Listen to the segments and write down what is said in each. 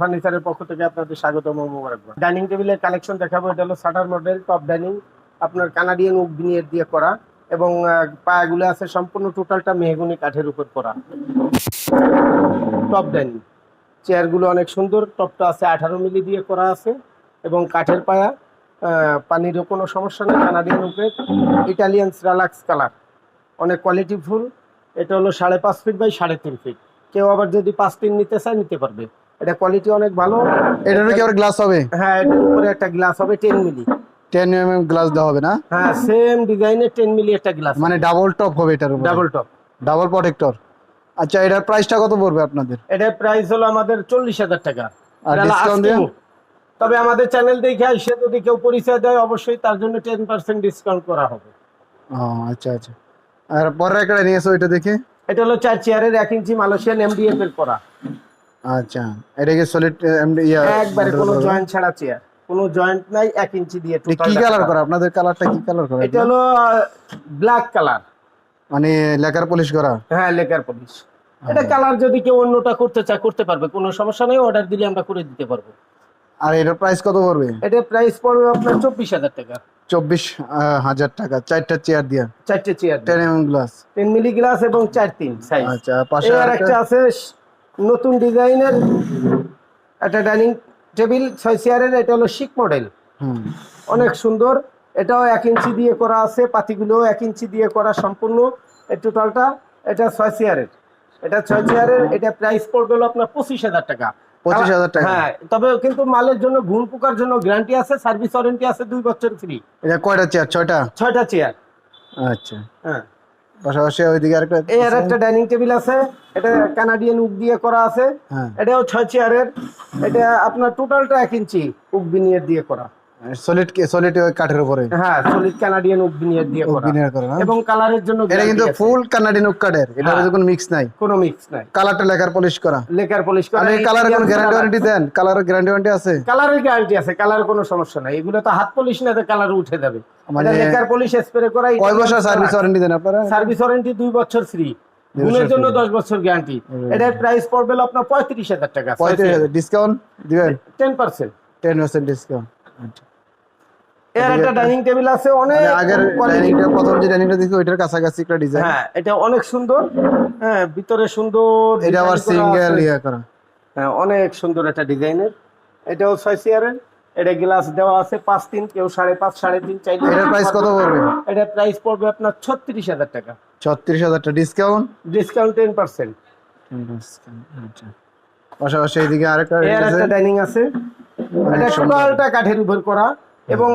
ফার্নিচারের পক্ষ থেকে আপনাদের স্বাগত মোবারকবাদ ডাইনিং কালেকশন দেখাবো। এটা হলো শাটার মডেল, টপ ডাইনিং, আপনার কানাডিয়ান দিয়ে করা এবং পায়াগুলো আছে সম্পূর্ণ টোটালটা মেহগুনি কাঠের উপর করা। টপ ডাইনিং, চেয়ারগুলো অনেক সুন্দর, টপটা আছে আঠারো মিলি দিয়ে করা আছে এবং কাঠের পায়া পানিরও কোনো সমস্যা নেই, কানাডিয়ান উপরে ইটালিয়ান রালাক্স কালার, অনেক কোয়ালিটি ফুল। এটা হলো সাড়ে পাঁচ ফিট বাই সাড়ে তিন ফিট কেউ আবার যদি পাঁচ তিন নিতে চায় নিতে পারবে। এটা কোয়ালিটি অনেক ভালো। এটারও কি আবার গ্লাস হবে? হ্যাঁ এটার উপরে একটা গ্লাস হবে ten milli ten M M glass দেওয়া হবে না? হ্যাঁ সেম ডিজাইনের টেন মিলি একটা গ্লাস মানে ডাবল টপ হবে এটার উপর? ডাবল টপ ডাবল প্রোটেক্টর আচ্ছা এটার প্রাইসটা কত পড়বে আপনাদের? এটার প্রাইস হলো আমাদের চল্লিশ হাজার টাকা। আর হলো দিয়ে? তবে আমাদের চ্যানেল দেখে এসে যদি কেউ পরিচয় দেয় অবশ্যই তার জন্য টেন পার্সেন্ট ডিসকাউন্ট করা হবে। ও আচ্ছা আচ্ছা। আর পরের একটা নিয়ে এসো এটা দেখে। এটা হলো চার চেয়ারের এক ইঞ্চি মালয়েশিয়ান এমডিএফ এর করা। আচ্ছা এটা কি সলিড ইয়া একবারে কোনো জয়েন্ট ছাড়া চেয়ার কোনো জয়েন্ট নাই এক ইঞ্চি দিয়ে কি কালার করা। আপনাদের কালারটা কি কালার করা? এটা হলো ব্ল্যাক কালার মানে লেকার পলিশ করা? হ্যাঁ লেকার পলিশ এটা কালার যদি কেউ অন্যটা করতে চায় করতে পারবে কোনো সমস্যা নেই অর্ডার দিলে আমরা করে দিতে পারব। আর এটার প্রাইস কত পড়বে? এটা প্রাইস পড়বে আপনার চব্বিশ হাজার টাকা। চব্বিশ হাজার টাকা। চারটা চেয়ার দিয়া। চারটে chair ten M glass ten milli glass এবং চার তিন সাইজ আচ্ছা পাশে এর একটা আছে নতুন ডিজাইনের একটা ডাইনিং টেবিল ছয় চেয়ারের এটা হলো শিক মডেল হুম। অনেক সুন্দর। এটাও এক ইঞ্চি দিয়ে করা আছে পাতিগুলো এক ইঞ্চি দিয়ে করা সম্পূর্ণ। টোটালটা এটা ছয় চেয়ারের এটা ছয় চেয়ারের এটা প্রাইস পড়বে হলো আপনার পঁচিশ হাজার টাকা। 25,000 টাকা। হ্যাঁ তবে কিন্তু মালের জন্য ঘুম পোকার জন্য গ্যারান্টি আছে সার্ভিস ওয়ারেন্টি আছে দুই বছর ফ্রি এটা কয়টা চেয়ার ছয়টা? ছয়টা চেয়ার আচ্ছা। হ্যাঁ। পাশাপাশি ওইদিকে আরেকটা এই আর একটা ডাইনিং টেবিল আছে এটা কানাডিয়ান উক দিয়ে করা আছে। হ্যাঁ। এটাও ছয় চেয়ারের এটা আপনার টোটালটা এক ইঞ্চি উক বিনিয়ার দিয়ে করা। সলিড সলিড কাঠের উপরে। হ্যাঁ সলিড কানাডিয়ান বিনিয়ার দিয়ে করা। করা এবং কালারের জন্য এটা কিন্তু ফুল কানাডি নুক কাঠের। এটা হ্যাঁ। কোনো মিক্স নাই। কোনো মিক্স নাই। কালারটা লেখার পলিশ করা। লেকার পলিশ করা। কালারের কোনো গ্যারান্টি ওয়ারেন্টি দেন? কালারের গ্যারান্টি ওয়ারেন্টি আছে? কালারের গ্যারান্টি আছে। কালার কোনো সমস্যা নাই। এগুলো তো হাত পলিশ না কালার উঠে যাবে। মানে- লেকার পলিশ স্প্রে করা কয় বছর সার্ভিস ওয়ারেন্টি দেন আপনারা? সার্ভিস ওয়ারেন্টি দুই বছর ফ্রি গুণের জন্য। দশ বছর গ্যারান্টি এটার প্রাইস পড়বে আপনার পঁয়ত্রিশ হাজার টাকা। পঁয়ত্রিশ হাজার। ডিসকাউন্ট দিবেন? Ten percent ten percent discount এর একটা ডাইনিং টেবিল আছে অনেক মানে আগের quality। ডাইনিংটা প্রথম যে ডাইনিংটা দেখি ওইটার কাছাকাছি একটা ডিজাইন হ্যাঁ এটা অনেক সুন্দর। হ্যাঁ ভিতরে সুন্দর এটা আবার সিঙ্গেল আছে। ইয়ে করা। হ্যাঁ অনেক সুন্দর একটা ডিজাইনের। এটাও ছয় চেয়ারের। এটা গ্লাস দেওয়া আছে পাঁচ তিন কেউ সাড়ে পাঁচ সাড়ে তিন চাইলে এটার প্রাইস কত পড়বে? এটা প্রাইস পড়বে আপনার ছত্রিশ হাজার টাকা। ছত্রিশ হাজারটা ডিসকাউন্ট ডিসকাউন্ট টেন পার্সেন্ট পাশাপাশি এইদিকে আরেকটা ডাইনিং আছে। এটা টোটালটা কাঠের উপর করা। এবং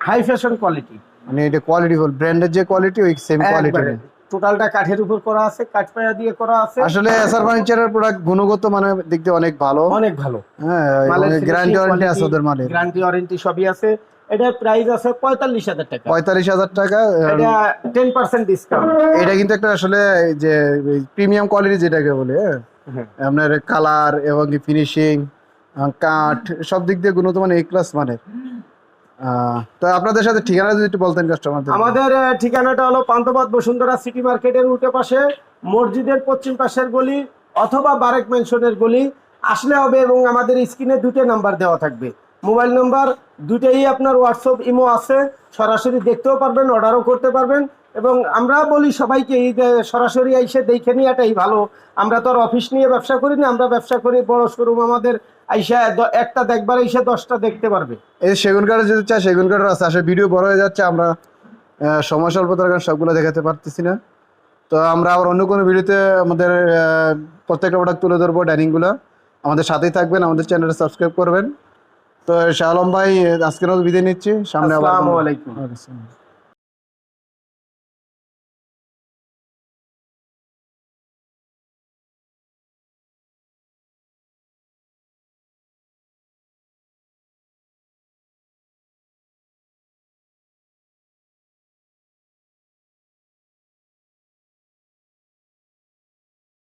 হাই ফ্যাশন কোয়ালিটি মানে এটা কোয়ালিটি হল ব্র্যান্ডের যে কোয়ালিটি ওই সেম কোয়ালিটি টোটালটা কাঠের উপর করা আছে কাঠ পায়া দিয়ে করা আছে। আসলে এসআর ফার্নিচারের প্রোডাক্ট গুণগত মানে দিয়ে অনেক ভালো। অনেক ভালো। হ্যাঁ গ্যারান্টি ওয়ারেন্টি আছে ওদের মালের। গ্যারান্টি ওয়ারেন্টি সবই আছে। এটার প্রাইস আছে পঁয়তাল্লিশ হাজার টাকা। পঁয়তাল্লিশ হাজার টাকা এটা টেন পার্সেন্ট ডিসকাউন্ট এটা কিন্তু একটা আসলে যে প্রিমিয়াম কোয়ালিটি যেটাকে বলে হ্যাঁ? আপনার কালার এবং ফিনিশিং কাঠ সব দিক দিয়ে গুণগত মানে এ ক্লাস মানের। তো আপনাদের সাথে ঠিকানা যদি একটু বলতেন কাস্টমারদের আমাদের ঠিকানাটা হলো পান্তবাদ বসুন্ধরা সিটি মার্কেটের উল্টো পাশে, মসজিদের পশ্চিম পাশের গলি অথবা বারেক মেনশনের গলি। আসলে হবে এবং আমাদের স্ক্রিনে দুটো নাম্বার দেওয়া থাকবে। মোবাইল নাম্বার দুটাই আপনার হোয়াটসঅ্যাপ ইমো আছে। সরাসরি দেখতেও পারবেন অর্ডারও করতে পারবেন। এবং আমরা বলি সবাইকে এই সরাসরি এসে দেখে নিয়েটাই ভালো। আমরা তো আর অফিস নিয়ে ব্যবসা করি না আমরা ব্যবসা করি বড় শোরুম আমাদের আইসা একটা দেখবার এসে দশটা দেখতে পারবে। এই সেগুন কাঠের যদি চাই সেগুন কাঠের আছে। আসলে ভিডিও বড় হয়ে যাচ্ছে আমরা সময় স্বল্পতার কারণে সবগুলো দেখাতে পারতেছি না। তো আমরা আবার অন্য কোনো ভিডিওতে আমাদের প্রত্যেকটা প্রোডাক্ট তুলে ধরবো ডাইনিংগুলো আমাদের সাথেই থাকবেন আমাদের চ্যানেলটা সাবস্ক্রাইব করবেন। তো শাহ আলম ভাই আজকের মতো বিদায় নিচ্ছি। সামনে আবার আসসালামু আলাইকুম।